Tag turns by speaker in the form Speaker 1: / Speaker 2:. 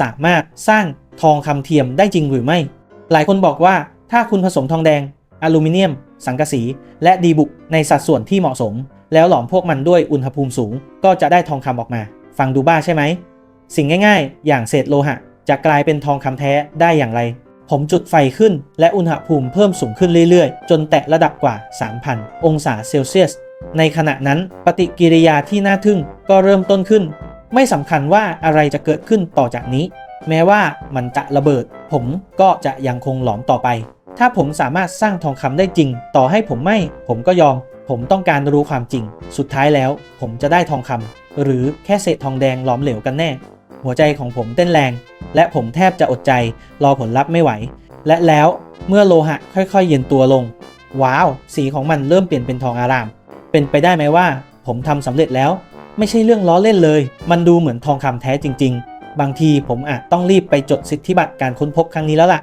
Speaker 1: สามารถสร้างทองคำเทียมได้จริงหรือไม่ หลายคนบอกว่าถ้าคุณผสมทองแดง อลูมิเนียม สังกะสี และดีบุกในสัดส่วนที่เหมาะสม แล้วหลอมพวกมันด้วยอุณหภูมิสูง ก็จะได้ทองคำออกมา ฟังดูบ้าใช่ไหม สิ่งง่ายๆ อย่างเศษโลหะ จะกลายเป็นทองคำแท้ได้อย่างไร ผมจุดไฟขึ้น และอุณหภูมิเพิ่มสูงขึ้นเรื่อยๆ จนแตะระดับกว่า 3,000 องศาเซลเซียส ในขณะนั้นปฏิกิริยาที่น่าทึ่งก็เริ่มต้นขึ้น ไม่สำคัญว่าอะไรจะเกิดขึ้นต่อจากนี้ แม้ว่ามันจะระเบิด ผมก็จะยังคงหลอมต่อไป ถ้าผมสามารถสร้างทองคำได้จริง ต่อให้ผมไม่ ผมก็ยอม ผมต้องการรู้ความจริง สุดท้ายแล้ว ผมจะได้ทองคำหรือแค่เศษทองแดงหลอมเหลวกันแน่ หัวใจของผมเต้นแรง และผมแทบจะอดใจ รอผลลัพธ์ไม่ไหว และแล้วเมื่อโลหะค่อยๆ เย็นตัวลง ว้าว สีของมันเริ่มเปลี่ยนเป็นทองอาราม เป็นไปได้ไหมว่า ผมทำสำเร็จแล้ว ไม่ใช่เรื่องล้อเล่นเลย มันดูเหมือนทองคำแท้จริง ๆ บางทีผมอาจต้องรีบไปจดสิทธิบัตรการค้นพบครั้งนี้แล้วล่ะ